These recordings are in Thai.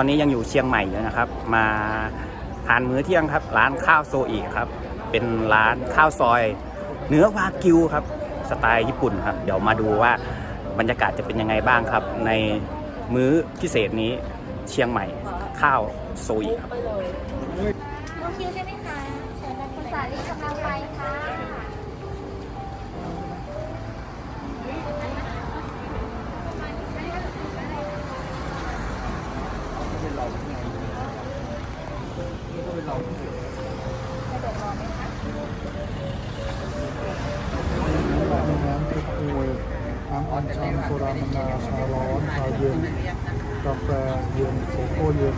อนนี้ยังอยู่เชียงใหม่อยู่นะครับ มาทานมื้อเที่ยงครับ ร้านข้าวโซอีครับ เป็นร้านข้าวซอย เนื้อวากิวครับ สไตล์ญี่ปุ่นครับ เดี๋ยวมาดูว่าบรรยากาศจะเป็นยังไงบ้างครับ ในมื้อพิเศษนี้เชียงใหม่ข้าวโซอีครับโอคิวใช่ไหมคะเชิญคุณสาลีกำลังไปค่ะ น้ำเก๊กฮวยน้ำอัญชันโซดามะนาวชาร้อนชาเย็นกาแฟเย็นโกโก้เย็น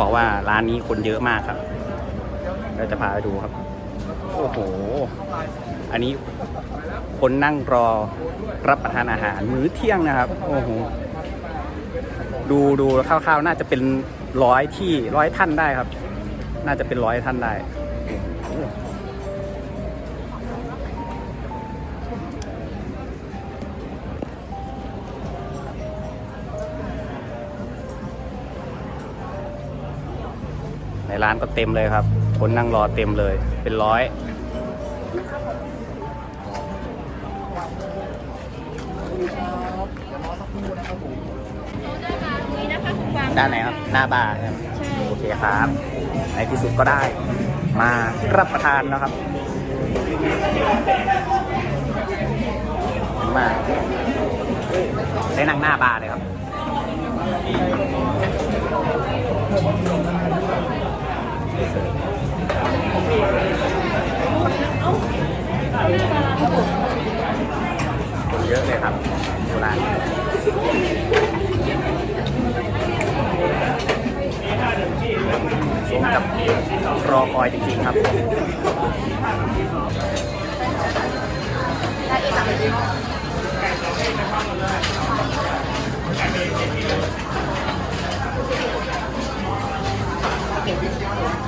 บอกว่าร้านนี้คนเยอะมากครับเราจะพาไปดูครับ โอ้โห อันนี้คนนั่งรอรับประทานอาหารมื้อเที่ยงนะครับ โอ้โห ดูดูคร่าวๆ น่าจะเป็นร้อยที่ร้อยท่านได้ครับ น่าจะเป็นร้อยท่านได้ ในร้านก็เต็มเลยครับ คนนั่งรอเต็มเลย เป็นร้อยด้านไหนครับ หน้าบาร์ใช่ไหมโอเคครับ ในที่สุดก็ได้ มารับประทานแล้วครับมาได้นั่งหน้าบาร์เลยครับ คนเยอะเลยครับโบราณสมกับรอคอยจริงๆครับเ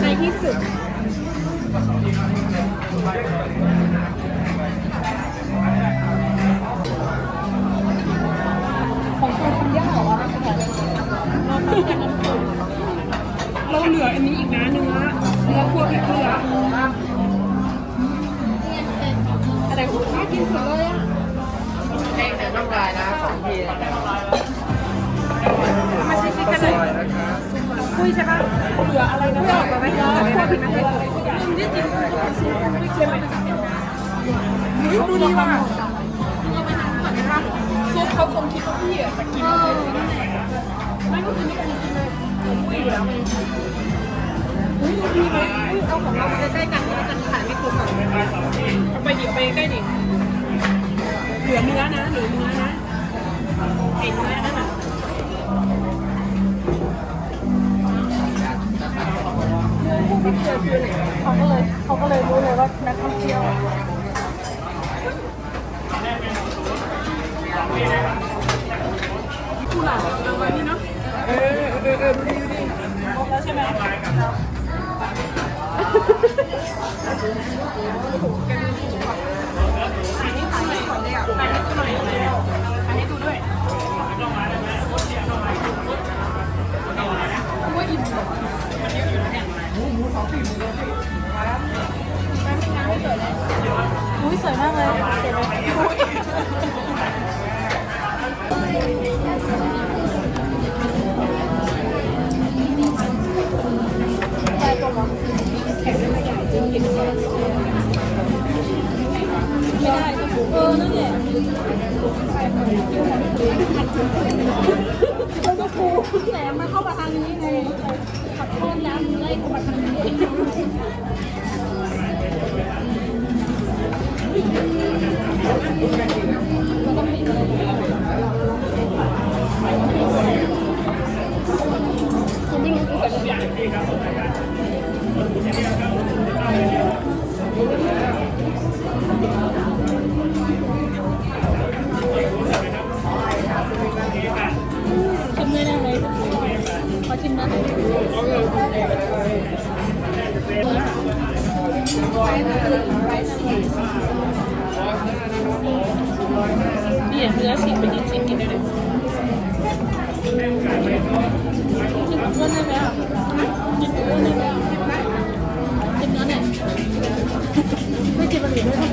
ในที่สุด ยใช่ปะเหลืออะไรนะเหลือไหมเนื้อคั่วพริกเกลือะไรทุกอย่างที่กินชิชิใช่ไหมดูดีว่ะซุปเขาคงคิดว่าพี่อะจะกินไม่ก็คือนี่กันจริงเลยอุ้ยแล้วอุ้ยดูดีไหมอุ้ยเอาของเรามาใกล้ๆกันแล้วกันถ่ายไม่ครบอะเอาไปเดิเอาไปใกล้ดิเหลือเนื้อนะเหลือเนื้อนะเห็นเนื้อนั่นน่ะ ผู้ที่เจอคือไหนเขาก็เลยเขาก็เลยรู้เลยว่านักท่องเที่ยวผู้หลานรางวัลนี่เนาะเออเออเออดูดิดูดิครบแล้วใช่ไหมถ่ายให้ถ่ายให้ก่อนเลยอะถ่ายให้ดูหน่อยถ่ายให้ดูด้วยว่าอิ่มเหรอ อุ้ยสวยมากเลยสวยไหมไม่ได้เออนั่นแหละแล้วก็ปูแหลมมาเข้ามาทางนี้ไง ขอ นี่เนื้อฉีกเป็นชิ้นๆกินได้เลยกินกับเพื่อนได้ไหมอะกินกับเพื่อนได้ไหมกินเนื้อเนี่ยไม่กินบะหมี่ด้วยมัน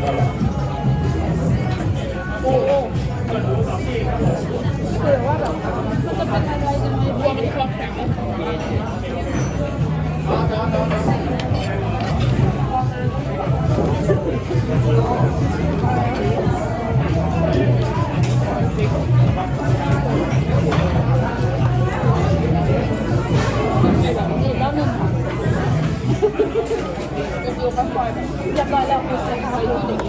น เดี๋ยวกั